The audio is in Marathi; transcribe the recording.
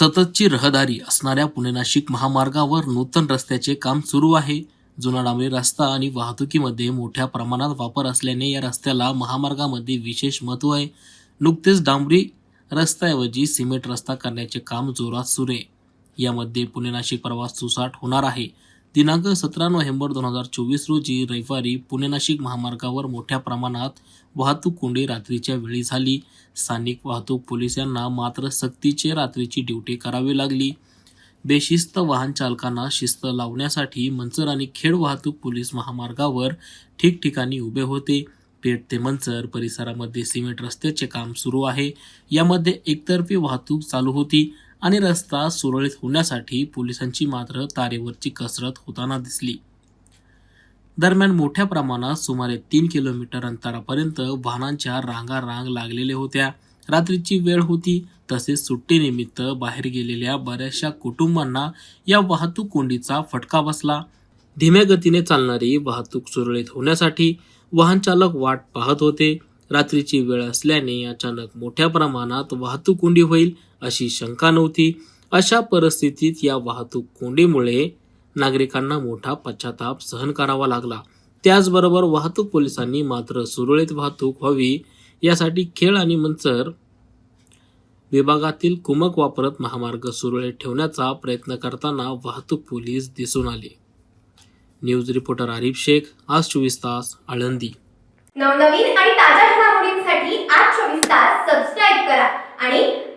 सततची रहदारी असणाऱ्या पुणे नाशिक महामार्गावर नूतन रस्त्याचे काम सुरू आहे. जुना डांबरी रस्ता आणि वाहतुकीमध्ये मोठ्या प्रमाणात वापर असल्याने या रस्त्याला महामार्गामध्ये विशेष महत्त्व आहे. नुकतेच डांबरी रस्त्याऐवजी सिमेंट रस्ता करण्याचे काम जोरात सुरू आहे. यामध्ये पुणे नाशिक प्रवास सुसाट होणार आहे. दिनांक सतरा नोव्हेंबर दोन हजार चोवीस रोजी रविवारी पुणे नाशिक महामार्गावर मोठ्या प्रमाणात वाहतूक कोंडी रात्रीच्या वेळी झाली. स्थानिक वाहतूक पोलीस यांना मात्र सक्तीचे रात्रीची ड्युटी करावी लागली. बेशिस्त वाहन चालकांना शिस्त लावण्यासाठी मंचर आणि खेड वाहतूक पोलीस महामार्गावर ठिकठिकाणी उभे होते. पेठ ते मंचर परिसरामध्ये सिमेंट रस्त्याचे काम सुरू आहे. यामध्ये एकतर्फी वाहतूक चालू होती. आणि रस्ता सुरळीत होण्यासाठी पोलिसांची मात्र तारेवरची कसरत होताना दिसली. दरम्यान मोठ्या प्रमाणात सुमारे तीन किलोमीटर अंतरापर्यंत वाहनांच्या रांगा रांग लागलेल्या होत्या. रात्रीची वेळ होती तसेच सुट्टीनिमित्त बाहेर गेलेल्या बऱ्याचशा कुटुंबांना या वाहतूक कोंडीचा फटका बसला. धीम्या गतीने चालणारी वाहतूक सुरळीत होण्यासाठी वाहनचालक वाट पाहत होते. रात्रीची वेळ असल्याने अचानक मोठ्या प्रमाणात वाहतूक कोंडी होईल अशी शंका नव्हती. अशा परिस्थितीत या वाहतूक कोंडीमुळे नागरिकांना मोठा पश्चाताप सहन करावा लागला. त्याचबरोबर वाहतूक पोलिसांनी मात्र सुरळीत वाहतूक व्हावी यासाठी खेळ आणि मंचर विभागातील कुमक वापरत महामार्ग सुरळीत ठेवण्याचा प्रयत्न करताना वाहतूक पोलीस दिसून आले. न्यूज रिपोर्टर आरिफ शेख आज चोवीस तास आळंदी. नवनवीन आणि ताज्या घडामोडींसाठी आज चोवीस तास सबस्क्राईब करा आणि